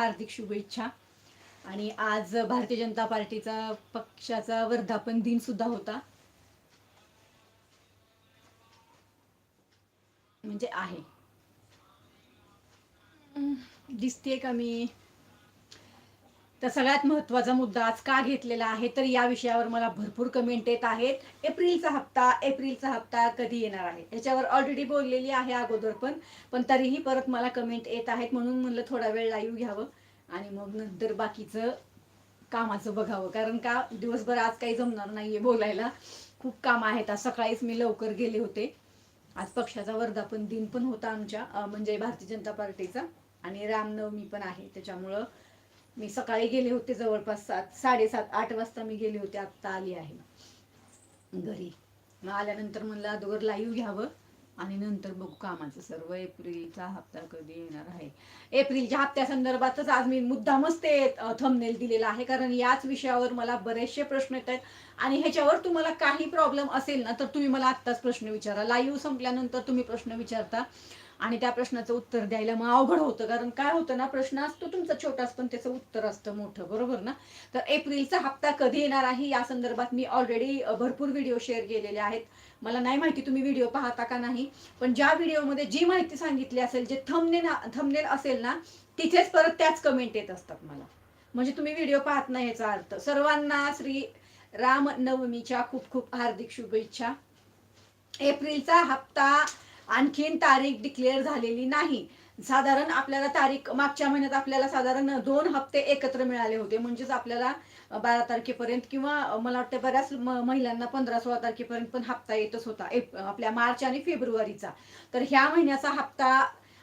हार्दिक शुभेच्छा. आणि आज भारतीय जनता पार्टीचा पक्षाचा वर्धापन दिन सुद्धा होता. म्हणजे आहे. दिसते का मी? तर सगळ्यात महत्त्वाचा मुद्दा आज का घेतलेला आहे तर या विषयावर मला भरपूर कमेंट येत आहेत. एप्रिलचा हप्ता एप्रिलचा हप्ता कधी येणार आहे? याच्यावर ऑलरेडी बोललेली आहे अगोदर पण पण तरीही परत मला कमेंट येत आहेत म्हणून म्हणलं थोडा वेळ लाईव्ह घ्यावं आणि मग नंतर बाकीचं कामाचं बघावं. कारण का दिवसभर आज काही जमणार नाहीये बोलायला. खूप काम आहेत. आज सकाळीच मी लवकर गेले होते. आज पक्षाचा वर्धापन दिन पण होता आमच्या म्हणजे भारतीय जनता पार्टीचा. आणि रामनवमी पण आहे. त्याच्यामुळं मी सकाळी गेले होते जवळपास सात साडेसात आठ वाजता मी गेले होते आत्ता आली आहे. घरी. मग आल्यानंतर म्हणलं अगोदर लाईव्ह घ्यावं आणि नंतर बघू कामाचं. सर्व एप्रिलचा हप्ता कधी येणार आहे. एप्रिलच्या हप्त्या संदर्भातच आज मी मुद्दामच ते थंबनेल दिलेला आहे. कारण याच विषयावर मला बरेचसे प्रश्न येत आहेत. आणि ह्याच्यावर तुम्हाला काही प्रॉब्लेम असेल ना तर तुम्ही मला आत्ताच प्रश्न विचारा. लाईव्ह संपल्यानंतर तुम्ही प्रश्न विचारता. आणि त्या प्रश्नाचं उत्तर द्यायला मग अवघड होतं. कारण काय होतं ना प्रश्न असतो तुमचा छोटाच पण त्याचं उत्तर असतं मोठं. बरोबर ना? तर एप्रिलचा हप्ता कधी येणार आहे? या संदर्भात मी ऑलरेडी भरपूर व्हिडिओ शेअर केलेले आहेत. मला नाही माहिती तुम्ही व्हिडिओ पाहता का नाही पण ज्या व्हिडिओमध्ये जी माहिती सांगितली असेल जे थमनेल थमनेल असेल ना तिथेच परत त्याच कमेंट येत असतात मला. म्हणजे तुम्ही व्हिडिओ पाहत नाही याचा अर्थ. सर्वांना श्री राम नवमीच्या खूप खूप हार्दिक शुभेच्छा. एप्रिलचा हप्ता आणखीन तारीख डिक्लेअर झालेली नाही. साधारण आपल्याला तारीख मागच्या महिन्यात आपल्याला साधारण दोन हप्ते एकत्र मिळाले होते. म्हणजेच आपल्याला बारा तारखेपर्यंत किंवा मला वाटतं बऱ्याच महिलांना पंधरा सोळा तारखेपर्यंत पण हप्ता येतच होता. आपल्या मार्च आणि फेब्रुवारीचा. तर ह्या महिन्याचा हप्ता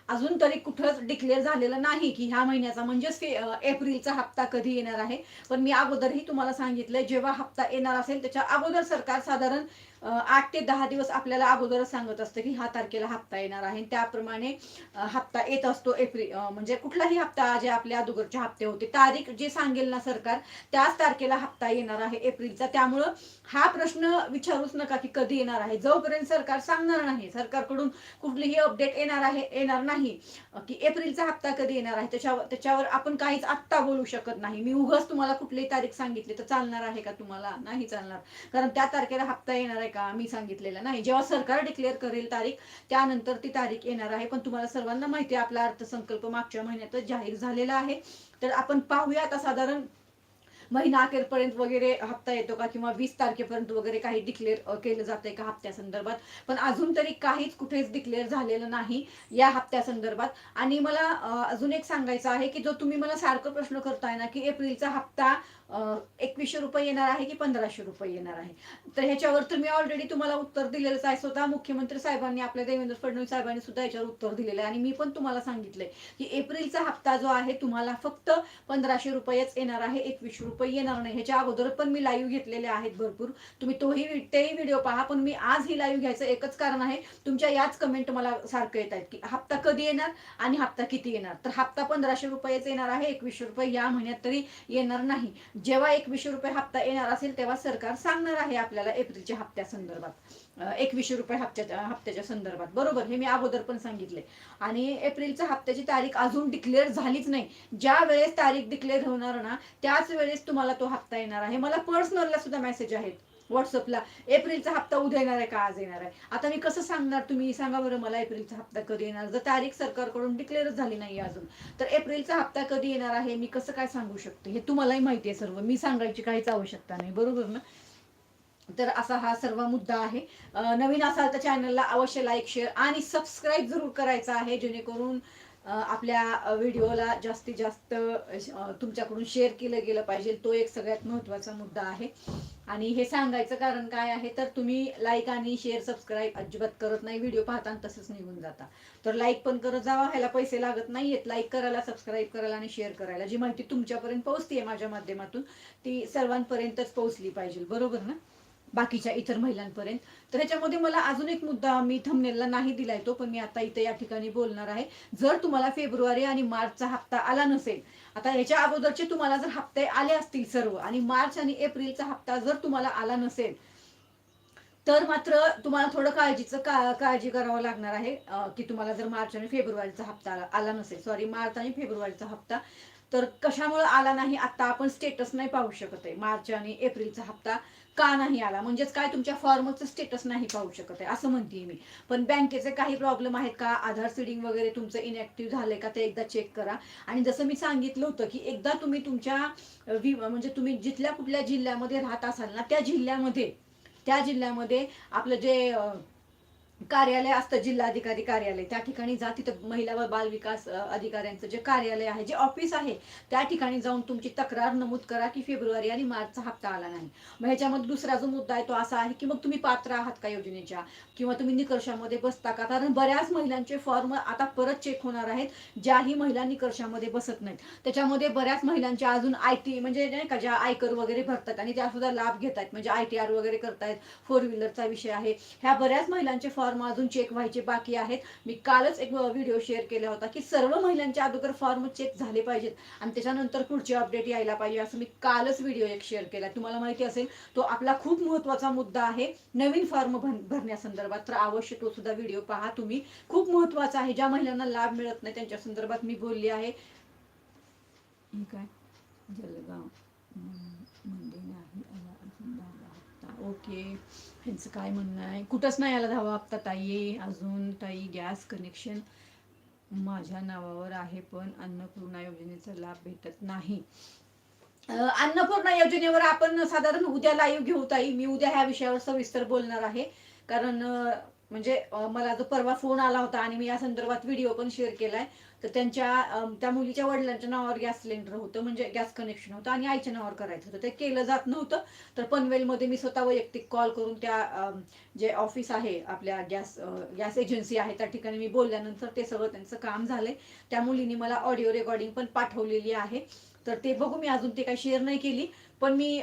अजून तरी कुठंच डिक्लेअर झालेलं नाही की ह्या महिन्याचा म्हणजेच एप्रिलचा हप्ता कधी येणार आहे. पण मी अगोदरही तुम्हाला सांगितलंय जेव्हा हप्ता येणार असेल त्याच्या अगोदर सरकार साधारण आठ ते दहा दिवस आपल्याला अगोदरच सांगत असतं की ह्या तारखेला हप्ता येणार आहे. त्याप्रमाणे हप्ता येत असतो एप्रिल म्हणजे कुठलाही हप्ता जे आपल्या अगोदरचे हप्ते होते तारीख जे सांगेल ना सरकार त्याच तारखेला हप्ता येणार आहे एप्रिलचा. त्यामुळं हा प्रश्न विचारूच नका की कधी येणार आहे. जोपर्यंत सरकार सांगणार नाही सरकारकडून कुठलीही अपडेट येणार आहे येणार नाही की एप्रिलचा हप्ता कधी येणार आहे त्याच्यावर त्याच्यावर आपण काहीच आत्ता बोलू शकत नाही. मी उगाच तुम्हाला कुठलीही तारीख सांगितली तर चालणार आहे का? तुम्हाला नाही चालणार. कारण त्या तारखेला हप्ता येणार आहे का? मी सांगितलेलं नाही. जेव्हा सरकार डिक्लेअर करेल तारीख त्यानंतर ती तारीख येणार आहे. पण तुम्हाला सर्वांना माहिती आहे आपला अर्थसंकल्प मागच्या महिन्यातच जाहीर झालेला आहे. तर आपण पाहूया आता साधारण महिना अखेरपर्यंत वगैरे हप्ता येतो का किंवा वीस तारखेपर्यंत वगैरे काही डिक्लेअर केलं जातंय का हप्त्यासंदर्भात पण अजून तरी काहीच कुठेच डिक्लेअर झालेलं नाही या हप्त्या संदर्भात. आणि मला अजून एक सांगायचं आहे की जो तुम्ही मला सारखं प्रश्न करताय ना की एप्रिलचा हप्ता एकवीसशे रुपये येणार आहे की पंधराशे रुपये येणार आहे? तर ह्याच्यावर तर मी ऑलरेडी तुम्हाला उत्तर दिलेलंच आहे स्वतः. मुख्यमंत्री साहेबांनी आपल्या देवेंद्र फडणवीस साहेबांनी सुद्धा याच्यावर उत्तर दिलेलं आहे. आणि मी पण तुम्हाला सांगितलंय की एप्रिलचा हप्ता जो आहे तुम्हाला फक्त पंधराशे रुपयेच येणार आहे. एकवीसशे रुपये येणार नाही. ह्याच्या अगोदर पण मी लाईव्ह घेतलेले आहेत भरपूर. तुम्ही तोही तेही व्हिडिओ पहा पण मी आज ही लाईव्ह घ्यायचं एकच कारण आहे. तुमच्या याच कमेंट मला सारखं येत आहेत की हप्ता कधी येणार आणि हप्ता किती येणार? तर हप्ता पंधराशे रुपयेच येणार आहे एकवीसशे रुपये या महिन्यात तरी येणार नाही. जेव्हा एकवीसशे रुपये हप्ता येणार असेल तेव्हा सरकार सांगणार आहे आपल्याला एप्रिलच्या हप्त्या संदर्भात. एकवीसशे रुपये हप्त्याच्या हप्त्याच्या संदर्भात. बरोबर हे मी अगोदर पण सांगितले. आणि एप्रिलच्या हप्त्याची तारीख अजून डिक्लेअर झालीच नाही. ज्या वेळेस तारीख डिक्लेअर होणार ना त्याच वेळेस तुम्हाला तो हप्ता येणार आहे. मला पर्सनलला सुद्धा मेसेज आहेत. व्हॉट्सअपला एप्रिलचा हप्ता उद्या येणार आहे का आज येणार आहे? आता मी कसं सांगणार तुम्ही? सांगा बरं मला एप्रिलचा हप्ता कधी येणार? जर तारीख सरकारकडून डिक्लेअरच झाली नाही अजून तर एप्रिलचा हप्ता कधी येणार आहे? मी कसं काय सांगू शकते? हे तुम्हालाही माहिती आहे सर्व. मी सांगायची काहीच आवश्यकता नाही. बरोबर ना? तर असा हा सर्व मुद्दा आहे. नवीन असाल तर चॅनलला अवश्य लाईक शेअर आणि सबस्क्राईब जरूर करायचा आहे जेणेकरून आपल्या व्हिडिओला जास्तीत जास्त तुमच्याकडून शेअर केलं गेलं पाहिजे. तो एक सगळ्यात महत्त्वाचा मुद्दा आहे. आणि हे सांगायचं कारण काय आहे तर तुम्ही लाईक आणि शेअर सबस्क्राईब अजिबात करत नाही. व्हिडिओ पाहता आणि तसंच निघून जाता. तर लाईक पण करत जावा. ह्याला पैसे लागत नाहीयेत. लाईक करायला सबस्क्राईब करायला आणि शेअर करायला. जी माहिती तुमच्यापर्यंत पोहोचते माझ्या माध्यमातून ती सर्वांपर्यंतच पोहोचली पाहिजे. बरोबर ना? बाकीच्या इतर महिलांपर्यंत. तर ह्याच्यामध्ये मला अजून एक मुद्दा मी थमनेलला नाही दिलाय तो पण मी आता इथे या ठिकाणी बोलणार आहे. जर तुम्हाला फेब्रुवारी आणि मार्चचा हप्ता आला नसेल आता याच्या अगोदरचे तुम्हाला जर हप्ते आले असतील सर्व आणि मार्च आणि एप्रिलचा हप्ता जर तुम्हाला आला नसेल तर मात्र तुम्हाला थोडं काळजीचं का काळजी करावं लागणार आहे की तुम्हाला जर मार्च आणि फेब्रुवारीचा हप्ता आला- आला नसेल सॉरी मार्च आणि फेब्रुवारीचा हप्ता तर कशामुळे आला नाही आता आपण स्टेटस नाही पाहू शकत आहे. मार्च आणि एप्रिलचा हप्ता का नाही आला? म्हणजेच काय तुमच्या फॉर्मचं स्टेटस नाही पाहू शकत आहे असं म्हणते मी. पण बँकेचे काही प्रॉब्लेम आहेत का? आधार सीडिंग वगैरे तुमचं इनॅक्टिव्ह झालंय का? ते एकदा चेक करा. आणि जसं मी सांगितलं होतं की एकदा तुम्ही तुमच्या वि- म्हणजे तुम्ही जिथल्या कुठल्या जिल्ह्यामध्ये राहत असाल ना त्या जिल्ह्यामध्ये त्या जिल्ह्यामध्ये आपलं जे कार्यालय असतं जिल्हाधिकारी कार्यालय. त्या ठिकाणी जा तिथं महिला व बाल विकास अधिकाऱ्यांचं जे कार्यालय आहे जे ऑफिस आहे त्या ठिकाणी जाऊन तुमची तक्रार नमूद करा की फेब्रुवारी आणि मार्चचा हप्ता आला नाही. मग ह्याच्यामध्ये दुसरा जो मुद्दा आहे तो असा आहे की मग तुम्ही पात्र आहात का योजनेच्या? किंवा तुम्ही निकषामध्ये बसता का? कारण बऱ्याच महिलांचे फॉर्म आता परत चेक होणार आहेत ज्याही महिला निकषामध्ये बसत नाहीत. त्याच्यामध्ये बऱ्याच महिलांच्या अजून आय टी म्हणजे नाही का ज्या आयकर वगैरे भरतात आणि त्या सुद्धा लाभ घेतात म्हणजे आय टी आर वगैरे करतायत फोर व्हीलरचा विषय आहे. ह्या बऱ्याच महिलांचे फॉर्म अजून चेक व्हायचे बाकी आहेत. मी कालच एक व्हिडिओ शेअर केला होता की सर्व महिलांच्या अगोदर फॉर्म चेक झाले पाहिजेत. आणि त्याच्यानंतर पुढचे अपडेट यायला पाहिजे असं मी कालच व्हिडिओ एक शेअर केला. तुम्हाला माहिती असेल तो आपला खूप महत्त्वाचा मुद्दा आहे नवीन फॉर्म भरण्यासंदर्भात. तर अवश्य तो सुद्धा व्हिडिओ पहा. तुम्ही खूप महत्त्वाचा आहे. ज्या महिलांना लाभ मिळत नाही त्यांच्या संदर्भात मी बोलली आहे. काय? जलगाव मंदिर नाही ओके. ह्यांचं काय म्हणणं आहे? कुठंच नाही आला दहावा हप्ता ताई अजून ताई गॅस कनेक्शन माझ्या नावावर आहे पण अन्नपूर्णा योजनेचा लाभ भेटत नाही. अन्नपूर्णा योजनेवर आपण साधारण उद्या लाईव्ह घेऊ ताई. मी उद्या ह्या विषयावर सविस्तर बोलणार आहे. कारण म्हणजे मला जो परवा फोन आला होता आणि मी या संदर्भात व्हिडिओ पण शेअर केलाय. तर त्यांच्या त्या मुलीच्या वडिलांच्या नावावर गॅस सिलेंडर होतं म्हणजे गॅस कनेक्शन होतं आणि आईच्या नावावर करायचं होतं. ते केलं जात नव्हतं तर पनवेलमध्ये मी स्वतः वैयक्तिक कॉल करून त्या जे ऑफिस आहे आपल्या गॅस गॅस एजन्सी आहे त्या ठिकाणी मी बोलल्यानंतर ते सगळं त्यांचं काम झालंय. त्या मुलीने मला ऑडिओ रेकॉर्डिंग पण पाठवलेली आहे. तर ते बघू मी अजून ते काही शेअर नाही केली. पण मी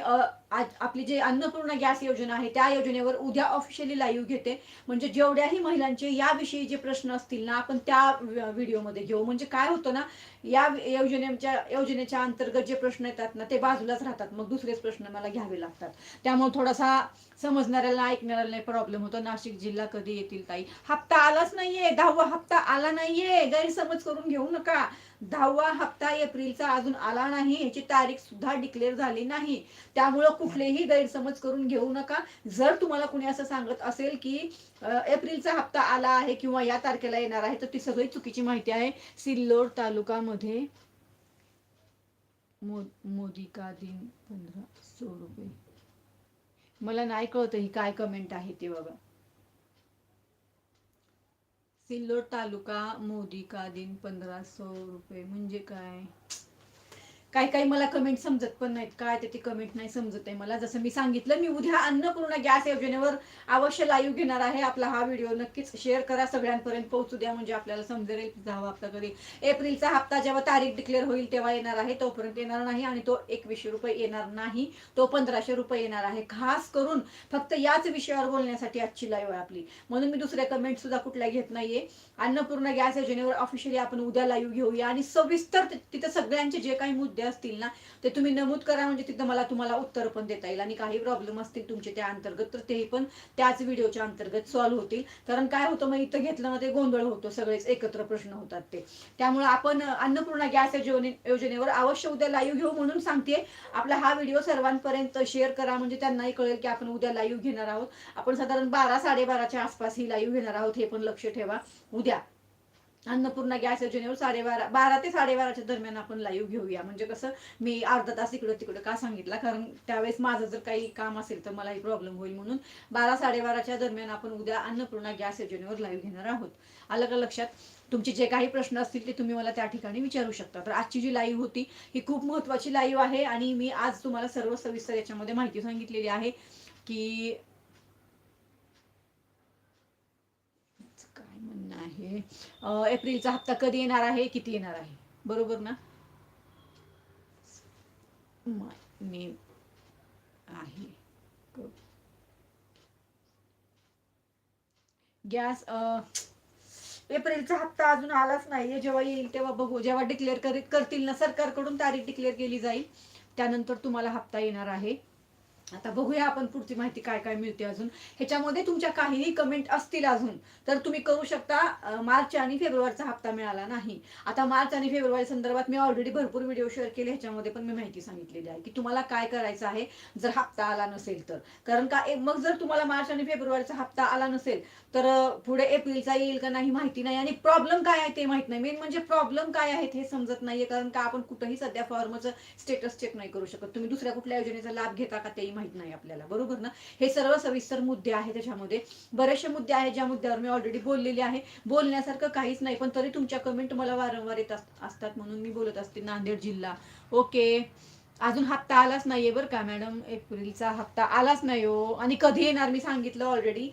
आज आपली जे अन्नपूर्णा गॅस योजना आहे त्या योजनेवर उद्या ऑफिशियली लाईव्ह घेते. म्हणजे जेवढ्याही महिलांचे याविषयी जे प्रश्न असतील ना आपण त्या व्हिडिओमध्ये घेऊ. म्हणजे काय होतं ना या योजनेच्या योजनेच्या अंतर्गत जे प्रश्न येतात ना ते बाजूलाच राहतात. मग दुसरेच प्रश्न मला घ्यावे लागतात. त्यामुळे थोडासा समजणाऱ्याला ऐकणाऱ्याला नाही प्रॉब्लेम होतो. नाशिक जिल्हा कधी येतील ताई? हप्ता आलाच नाहीये. दहावा हप्ता आला नाहीये. गैरसमज करून घेऊ नका. दहावा हप्ता एप्रिलचा अजून आला नाही. याची तारीख सुद्धा डिक्लेअर झाली नाही. त्यामुळं कुठलेही गैरसमज करून घेऊ नका. जर तुम्हाला कुणी असं सांगत असेल की एप्रिलचा हप्ता आला आहे किंवा या तारखेला येणार आहे तर ती सगळी चुकीची माहिती आहे. सिल्लोड तालुकामध्ये मो मोदिका दिन पंधरा सो रुपये. मला नाही कळत ही काय कमेंट आहे ते बघा. सिल्लोड तालुका मोदिका दिन पंधरा सो रुपये म्हणजे काय? काही काही मला कमेंट समजत पण नाहीत. काय ते कमेंट नाही समजत आहे मला. जसं मी सांगितलं मी उद्या अन्नपूर्णा गॅस योजनेवर अवश्य लाईव्ह घेणार आहे. आपला हा व्हिडिओ नक्कीच शेअर करा. सगळ्यांपर्यंत पोहोचू द्या. म्हणजे आपल्याला समजेल दहावा हप्ता कधी एप्रिलचा हप्ता जेव्हा तारीख डिक्लेअर होईल तेव्हा येणार आहे. तोपर्यंत येणार नाही आणि तो एकवीसशे रुपये येणार नाही. तो पंधराशे रुपये येणार आहे. खास करून फक्त याच विषयावर बोलण्यासाठी आजची लाईव्ह आहे आपली. म्हणून मी दुसऱ्या कमेंट सुद्धा कुठल्या घेत नाहीये. अन्नपूर्णा गॅस योजनेवर ऑफिशियली आपण उद्या लाईव्ह घेऊया. आणि सविस्तर तिथं सगळ्यांचे जे काही मुद्दे असतील ना ते तुम्ही नमूद करा म्हणजे तिथं मला तुम्हाला उत्तर पण देता येईल. आणि काही प्रॉब्लेम असतील तुमचे त्या अंतर्गत तर तेही पण त्याच व्हिडिओच्या अंतर्गत सॉल्व्ह होतील. कारण काय होतं मग इथं घेतलं ना ते गोंधळ होतो सगळेच एकत्र प्रश्न होतात ते. त्यामुळे आपण अन्नपूर्णा गॅस योजनेवर अवश्य उद्या लाईव्ह घेऊ म्हणून सांगते आपला हा व्हिडिओ सर्वांपर्यंत शेअर करा म्हणजे त्यांनाही कळेल की आपण उद्या लाईव्ह घेणार आहोत. आपण साधारण बारा साडेबाराच्या आसपास ही लाईव्ह घेणार आहोत हे पण लक्ष ठेवा. उद्या. अन्नपूर्णा गॅस योजनेवर साडेबारा बारा ते साडेबाराच्या दरम्यान आपण लाईव्ह घेऊया. म्हणजे कसं मी अर्धा तास इकडं तिकडं का सांगितलं? कारण त्यावेळेस माझं जर काही काम असेल तर मलाही प्रॉब्लेम होईल म्हणून बारा साडेबाराच्या दरम्यान आपण उद्या अन्नपूर्णा गॅस योजनेवर लाईव्ह घेणार आहोत. आलं का लक्षात? तुमचे जे काही प्रश्न असतील ते तुम्ही मला त्या ठिकाणी विचारू शकता. तर आजची जी लाईव्ह होती ही खूप महत्वाची लाईव्ह आहे आणि मी आज तुम्हाला सर्व सविस्तर याच्यामध्ये माहिती सांगितलेली आहे की काय म्हणणं आहे. एप्रिलचा हप्ता कधी येणार आहे किती येणार आहे? बरोबर ना? माय नेम आहे गॅस एप्रिलचा हप्ता अजून आलाच नाहीये. जेव्हा येईल तेव्हा बघू. जेव्हा डिक्लेअर करतील ना सरकारकडून तारीख डिक्लेअर केली जाईल त्यानंतर तुम्हाला हप्ता येणार आहे. आता बघूया आपण पुढची माहिती काय काय मिळते अजून. ह्याच्यामध्ये तुमच्या काहीही कमेंट असतील अजून तर तुम्ही करू शकता मार्च आणि फेब्रुवारीचा हप्ता मिळाला नाही. आता मार्च आणि फेब्रुवारी संदर्भात मी ऑलरेडी भरपूर व्हिडिओ शेअर केले ह्याच्यामध्ये पण मी माहिती सांगितलेली आहे की तुम्हाला काय करायचं आहे जर हप्ता आला नसेल तर. कारण का मग जर तुम्हाला मार्च आणि फेब्रुवारीचा हप्ता आला नसेल तर पुढे एप्रिलचा येईल का नाही माहिती नाही. आणि प्रॉब्लेम काय आहे ते माहीत नाही. मेन म्हणजे प्रॉब्लेम काय आहेत हे समजत नाहीये कारण का आपण कुठंही सध्या फॉर्मचं स्टेटस चेक नाही करू शकत. तुम्ही दुसऱ्या कुठल्या योजनेचा लाभ घेता का तेही माहीत नाही आपल्याला बरोबर ना? हे सर्व सविस्तर मुद्दे आहेत त्याच्यामध्ये. बरेचसे मुद्दे आहेत ज्या मुद्द्यावर मी ऑलरेडी बोललेले आहे. बोलण्यासारखं काहीच नाही पण तरी तुमच्या कमेंट मला वारंवार येत असतात म्हणून मी बोलत असते. नांदेड जिल्हा. ओके. अजून हप्ता आलाच नाहीये बरं का मॅडम एप्रिलचा हप्ता आलाच नाही हो. आणि कधी येणार मी सांगितलं ऑलरेडी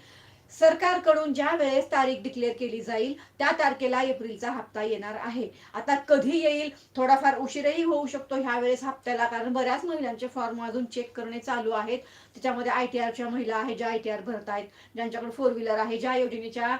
सरकारकडून ज्या वेळेस तारीख डिक्लेअर केली जाईल त्या तारखेला एप्रिलचा हप्ता येणार आहे. आता कधी येईल थोडाफार उशीरही होऊ शकतो ह्या वेळेस हप्त्याला कारण बऱ्याच महिलांचे फॉर्म अजून चेक करणे चालू आहेत. त्याच्यामध्ये आय टी आरच्या महिला आहेत ज्या आय टी आर भरतायत ज्यांच्याकडे फोर व्हीलर आहे ज्या योजनेच्या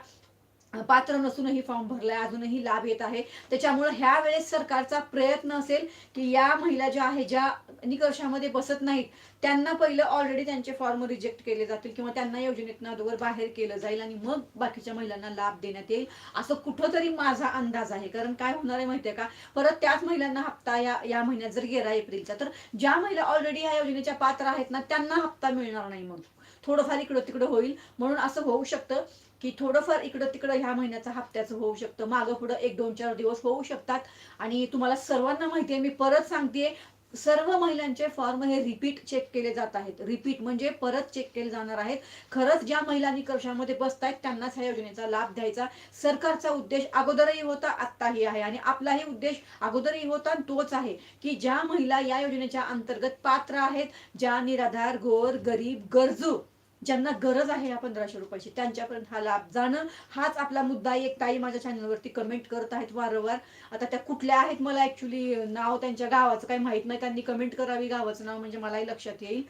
पात्र नसूनही फॉर्म भरलाय अजूनही लाभ येत आहे. त्याच्यामुळे ह्या वेळेस सरकारचा प्रयत्न असेल की या महिला ज्या आहेत ज्या निकषामध्ये बसत नाहीत त्यांना पहिलं ऑलरेडी त्यांचे फॉर्म रिजेक्ट केले जातील किंवा त्यांना योजनेतनं अगोदर बाहेर केलं जाईल आणि मग बाकीच्या महिलांना लाभ देण्यात येईल असं कुठंतरी माझा अंदाज आहे. कारण काय होणार आहे माहितीये का? परत त्याच महिलांना हप्ता या या महिन्यात जर गेला एप्रिलचा तर ज्या महिला ऑलरेडी या योजनेच्या पात्र आहेत ना त्यांना हप्ता मिळणार नाही मग. थोडंफार इकडं तिकडं होईल. म्हणून असं होऊ शकतं की थोडंफार इकडं तिकडं ह्या महिन्याचा हप्त्याचं होऊ शकतं. मागं पुढं एक दोन चार दिवस होऊ शकतात. आणि तुम्हाला सर्वांना माहिती आहे मी परत सांगतेय सर्व महिलांचे फॉर्म हे रिपीट चेक केले जात आहेत. रिपीट म्हणजे परत चेक केले जाणार आहेत. खरंच ज्या महिला निकषामध्ये बसतायत त्यांनाच ह्या योजनेचा लाभ द्यायचा. सरकारचा उद्देश अगोदरही होता आत्ताही आहे. आणि आपलाही उद्देश अगोदरही होता आणि तोच आहे की ज्या महिला या योजनेच्या अंतर्गत पात्र आहेत ज्या निराधार गोर गरीब गरजू ज्यांना गरज आहे या पंधराशे रुपयाची त्यांच्यापर्यंत हा लाभ जाणं हाच आपला मुद्दा एक ताई माझ्या चॅनलवरती कमेंट करत आहेत वारंवार. आता त्या कुठल्या आहेत? मला ऍक्च्युली नाव त्यांच्या गावाचं काही माहीत नाही. त्यांनी कमेंट करावी गावाचं नाव म्हणजे मलाही लक्षात येईल.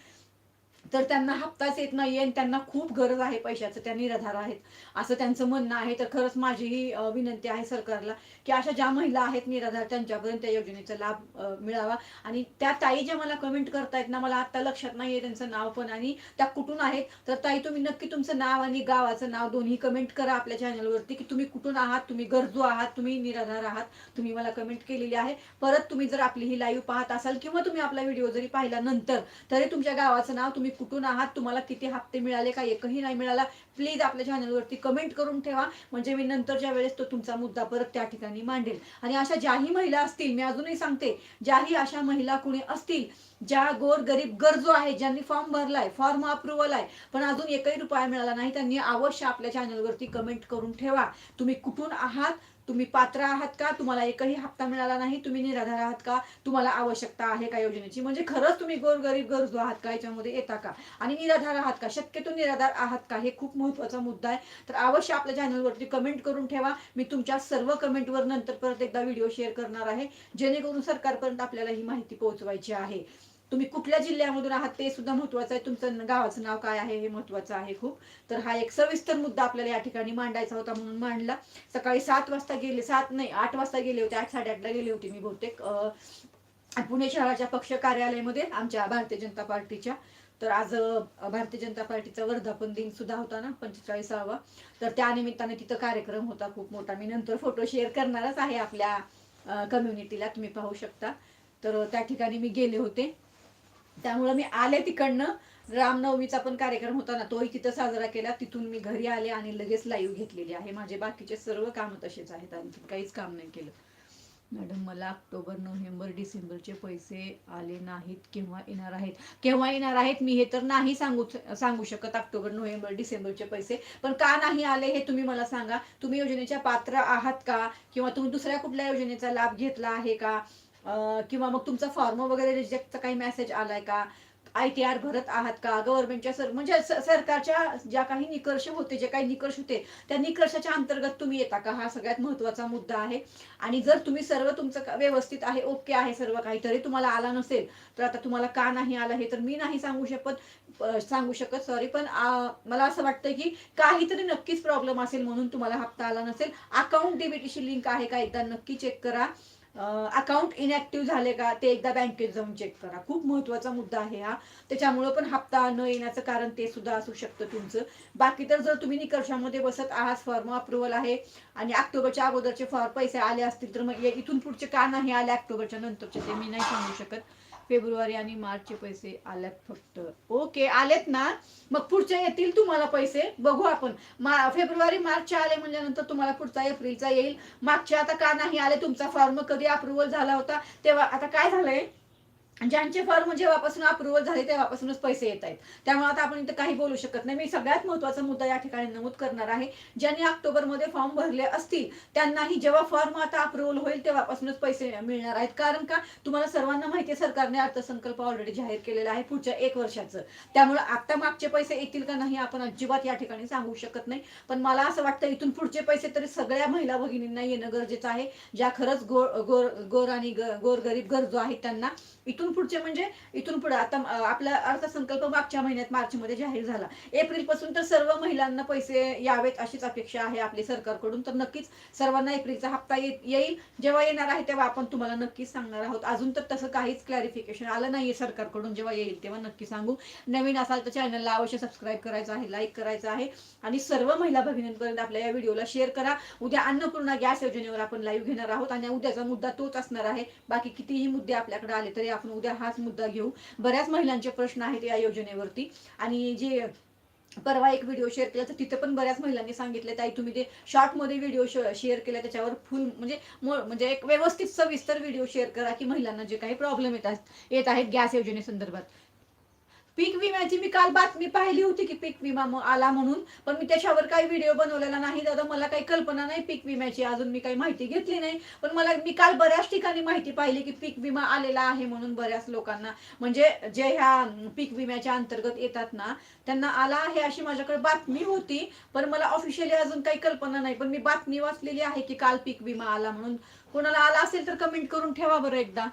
तर त्यांना हप्ताच येत नाहीये आणि त्यांना खूप गरज आहे पैशाचं त्या निराधार आहेत. असं त्यांचं म्हणणं आहे. तर खरंच माझी ही विनंती आहे सरकारला की अशा ज्या महिला आहेत निराधार त्यांच्यापर्यंत त्या योजनेचा लाभ मिळावा. आणि त्या ताई ज्या मला कमेंट करतायत ना मला आता लक्षात नाहीये त्यांचं नाव पण आणि त्या कुठून आहेत. तर ताई तुम्ही नक्की तुमचं नाव आणि गावाचं नाव दोन्ही कमेंट करा आपल्या चॅनलवरती की तुम्ही कुठून आहात तुम्ही गरजू आहात तुम्ही निराधार आहात. तुम्ही मला कमेंट केलेली आहे. परत तुम्ही जर आपली ही लाईव्ह पाहत असाल किंवा तुम्ही आपला व्हिडिओ जरी पाहिला नंतर तरी तुमच्या गावाचं नाव तुम्ही कुठून आहात? तुम्हाला किती हप्ते मिळाले का? एकही नाही मिळाला. प्लीज आपल्या चॅनलवरती कमेंट करून ठेवा. म्हणजे मी नंतरच्या वेळेस तो तुमचा मुद्दा परत त्या ठिकाणी मांडेल. आणि अशा ज्याही महिला असतील मी अजूनही सांगते ज्याही अशा महिला कुणी असतील ज्या गोर गरीब गरजू आहेत ज्यांनी फॉर्म भरलाय फॉर्म अप्रुव्हल आहे पण अजून एकही रुपया मिळाला नाही त्यांनी अवश्य आपल्या चॅनलवरती कमेंट करून ठेवा. तुम्ही कुठून आहात? तुम्ही पात्र आहात का? तुम्हाला एकही हप्ता मिळाला नाही तुम्ही निराधार आहात का? तुम्हाला आवश्यकता आहे का योजनेची? म्हणजे खरंच तुम्ही गोरगरीब गरजू आहात का? याच्यामध्ये येता का? आणि निराधार आहात का? शक्यतो निराधार आहात का? हे खूप महत्त्वाचा मुद्दा आहे. तर अवश्य आपल्या चॅनलवरती कमेंट करून ठेवा. मी तुमच्या सर्व कमेंटवर नंतर परत एकदा व्हिडिओ शेअर करणार आहे. जेणेकरून सरकारपर्यंत आपल्याला ही माहिती पोहोचवायची आहे. तुम्ही कुठल्या जिल्ह्यामधून आहात ते सुद्धा महत्वाचं आहे. तुमचं गावाचं नाव काय आहे हे महत्वाचं आहे खूप. तर हा एक सविस्तर मुद्दा आपल्याला या ठिकाणी मांडायचा होता म्हणून मांडला. सकाळी सात वाजता गेले सात नाही आठ वाजता गेले होते आठ साडेआठला गेले होते मी बहुतेक पुणे शहराच्या पक्ष कार्यालयामध्ये आमच्या भारतीय जनता पार्टीच्या. तर आज भारतीय जनता पार्टीचा वर्धापन दिन सुद्धा होता ना पंचेचाळीसावा. तर त्या निमित्ताने तिथं कार्यक्रम होता खूप मोठा. मी नंतर फोटो शेअर करणारच आहे आपल्या कम्युनिटीला तुम्ही पाहू शकता. तर त्या ठिकाणी मी गेले होते. त्यामुळे मी आले तिकडनं. रामनवमीचा पण कार्यक्रम होता ना तोही तिथं साजरा केला. तिथून मी घरी आले आणि लगेच लाईव्ह घेतलेली आहे. माझे बाकीचे सर्व काम तसेच आहेत. आणखी काहीच काम नाही केलं. मॅडम मला ऑक्टोबर नोव्हेंबर डिसेंबरचे पैसे आले नाहीत. केव्हा येणार आहेत? केव्हा येणार आहेत? मी हे तर नाही सांगू सांगू शकत ऑक्टोबर नोव्हेंबर डिसेंबरचे पैसे. पण का नाही आले हे तुम्ही मला सांगा. तुम्ही योजनेच्या पात्र आहात का? किंवा तुम्ही दुसऱ्या कुठल्या योजनेचा लाभ घेतला आहे का? किंवा मग तुमचा फॉर्म वगैरे रिजेक्टचा काही मेसेज आलाय का? आय टी आर भरत आहात का? गव्हर्नमेंटच्या सर म्हणजे सरकारच्या ज्या काही निकर्ष होते जे काही निकर्ष होते त्या निकर्षाच्या अंतर्गत तुम्ही येता का? हा सगळ्यात महत्त्वाचा मुद्दा आहे. आणि जर तुम्ही सर्व तुमचं व्यवस्थित आहे ओके आहे सर्व काही तरी तुम्हाला आला नसेल तर आता तुम्हाला का नाही आलं हे तर मी नाही सांगू शकत सांगू शकत सॉरी पण मला असं वाटतं की काहीतरी नक्कीच प्रॉब्लेम असेल म्हणून तुम्हाला हप्ता आला नसेल. अकाउंट डेबिटची लिंक आहे का एकदा नक्की चेक करा. अकाउंट इनॅक्टिव्ह झाले का ते एकदा बँकेत जाऊन चेक करा. खूप महत्त्वाचा मुद्दा आहे हा. त्याच्यामुळं पण हप्ता न येण्याचं कारण ते सुद्धा असू शकतं तुमचं. बाकी तर जर तुम्ही निकर्षामध्ये बसत आहात फॉर्म अप्रुव्हल आहे आणि ऑक्टोबरच्या अगोदरचे फॉर पैसे आले असतील तर मग इथून पुढचे का नाही आले? ऑक्टोबरच्या नंतरचे ते मी नाही सांगू शकत. फेब्रुवारी आणि मार्चचे पैसे आल्यात फक्त. ओके आलेत ना? मग पुढच्या येतील तुम्हाला पैसे? बघू आपण. मा फेब्रुवारी मार्चचे आले म्हणल्यानंतर तुम्हाला पुढचा एप्रिलचा येईल. मागच्या आता का नाही आले? तुमचा फॉर्म कधी अप्रुव्हल झाला होता? तेव्हा आता काय झालंय? ज्यांचे फॉर्म जेव्हापासून अप्रुव्हल झाले तेव्हापासूनच पैसे येत आहेत. त्यामुळे आता आपण इथं काही बोलू शकत नाही. मी सगळ्यात महत्त्वाचा मुद्दा या ठिकाणी नमूद करणार आहे. ज्यांनी ऑक्टोबरमध्ये फॉर्म भरले असतील त्यांनाही जेव्हा फॉर्म आता अप्रुव्हल होईल तेव्हापासूनच पैसे मिळणार आहेत. कारण का? तुम्हाला सर्वांना माहिती आहे सरकारने अर्थसंकल्प ऑलरेडी जाहीर केलेला आहे पुढच्या एक वर्षाचं. त्यामुळे आता मागचे पैसे येतील का नाही आपण अजिबात या ठिकाणी सांगू शकत नाही. पण मला असं वाटतं इथून पुढचे पैसे तरी सगळ्या महिला भगिनींना येणं गरजेचं आहे. ज्या खरंच गोर गोर गोर आणि गोरगरीब गरजू आहेत त्यांना इथून पुढचे म्हणजे इथून पुढे. आता आपला अर्थसंकल्प मागच्या महिन्यात मार्च मध्ये जाहीर झाला. एप्रिलपासून तर सर्व महिलांना पैसे यावेत अशीच अपेक्षा आहे आपली सरकारकडून. तर नक्कीच सर्वांना एप्रिलचा हप्ता येईल. जेव्हा येणार आहे तेव्हा आपण तुम्हाला नक्कीच सांगणार आहोत. अजून तर तसं काहीच क्लॅरिफिकेशन आलं नाहीये सरकारकडून. जेव्हा येईल तेव्हा नक्की सांगू. नवीन असाल तर चॅनलला अवश्य सबस्क्राईब करायचं आहे लाईक करायचं आहे. आणि सर्व महिला भगिनींपर्यंत आपल्या या व्हिडिओला शेअर करा. उद्या अन्नपूर्णा गॅस योजनेवर आपण लाईव्ह घेणार आहोत. आणि उद्याचा मुद्दा तोच असणार आहे. बाकी कितीही मुद्दे आपल्याकडे आले तरी आपण उद्या हाच मुद्दा घेऊ. बऱ्याच महिलांचे प्रश्न आहेत या योजनेवरती. आणि जे परवा एक व्हिडिओ शेअर केला तर तिथे पण बऱ्याच महिलांनी सांगितले ताई तुम्ही ते शॉर्टमध्ये व्हिडिओ शेअर केला त्याच्यावर फुल म्हणजे म्हणजे एक व्यवस्थित सविस्तर व्हिडिओ शेअर करा की महिलांना जे काही प्रॉब्लेम येतात येत आहेत गॅस योजनेसंदर्भात पीक विम्याची मी काल बातमी पाहिली होती की पीक विमा आला म्हणून पण मी त्याच्यावर काही व्हिडिओ बनवलेला नाही दादा. मला काही कल्पना नाही पीक विम्याची. अजून मी काही माहिती घेतली नाही. पण मला मी काल बऱ्याच ठिकाणी माहिती पाहिली की पीक विमा आलेला आहे म्हणून बऱ्याच लोकांना. म्हणजे जे ह्या पीक विम्याच्या अंतर्गत येतात ना त्यांना आला आहे अशी माझ्याकडे बातमी होती. पण मला ऑफिशियली अजून काही कल्पना नाही. पण मी बातमी वाचलेली आहे की काल पीक विमा आला म्हणून. कोणाला आला असेल तर कमेंट करून ठेवा बरं एकदा.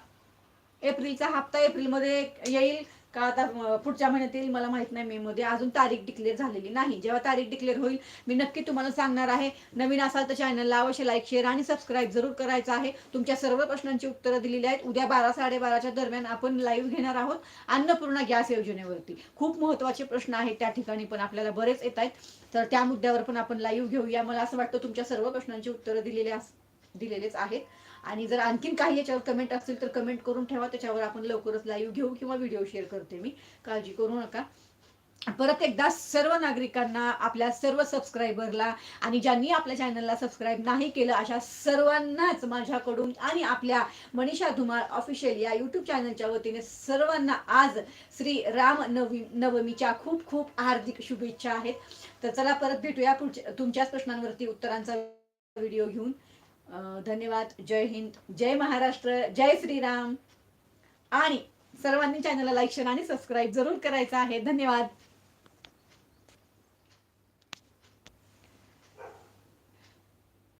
एप्रिलचा हप्ता एप्रिलमध्ये येईल. का आता पुढच्या महिन्यात येईल मला माहीत नाही मे मध्ये अजून तारीख डिक्लेअर झालेली नाही. जेव्हा तारीख डिक्लेअर होईल मी नक्की तुम्हाला सांगणार आहे. नवीन असाल तर चॅनलला अवश्य लाईक शेअर आणि सबस्क्राईब जरूर करायचं आहे. तुमच्या सर्व प्रश्नांची उत्तरं दिलेली आहेत. उद्या बारा साडेबाराच्या दरम्यान आपण लाईव्ह घेणार आहोत अन्नपूर्णा गॅस योजनेवरती. खूप महत्त्वाचे प्रश्न आहेत त्या ठिकाणी पण आपल्याला बरेच येत आहेत. तर त्या मुद्द्यावर पण आपण लाईव्ह घेऊया. मला असं वाटतं तुमच्या सर्व प्रश्नांची उत्तरं दिलेली अस दिलेलेच आहेत. आणि जर आणखीन काही याच्यावर कमेंट असतील तर कमेंट करून ठेवा. त्याच्यावर आपण लवकरच लाईव्ह घेऊ किंवा व्हिडिओ शेअर करते मी. काळजी करू नका. परत एकदा सर्व नागरिकांना आपल्या सर्व सबस्क्रायबरला आणि ज्यांनी आपल्या चॅनलला सबस्क्राईब नाही केलं अशा सर्वांनाच माझ्याकडून आणि आपल्या मनीषा धुमाळ ऑफिशियल या युट्यूब चॅनलच्या वतीने सर्वांना आज श्री राम नवी नवमीच्या खूप खूप हार्दिक शुभेच्छा आहेत. तर चला परत भेटूया पुढच्या तुमच्याच प्रश्नांवरती उत्तरांचा व्हिडिओ घेऊन. धन्यवाद. जय हिंद. जय महाराष्ट्र. जय श्रीराम. आणि सर्वांनी चॅनलला लाईक शेअर आणि सबस्क्राईब जरूर करायचं आहे. धन्यवाद.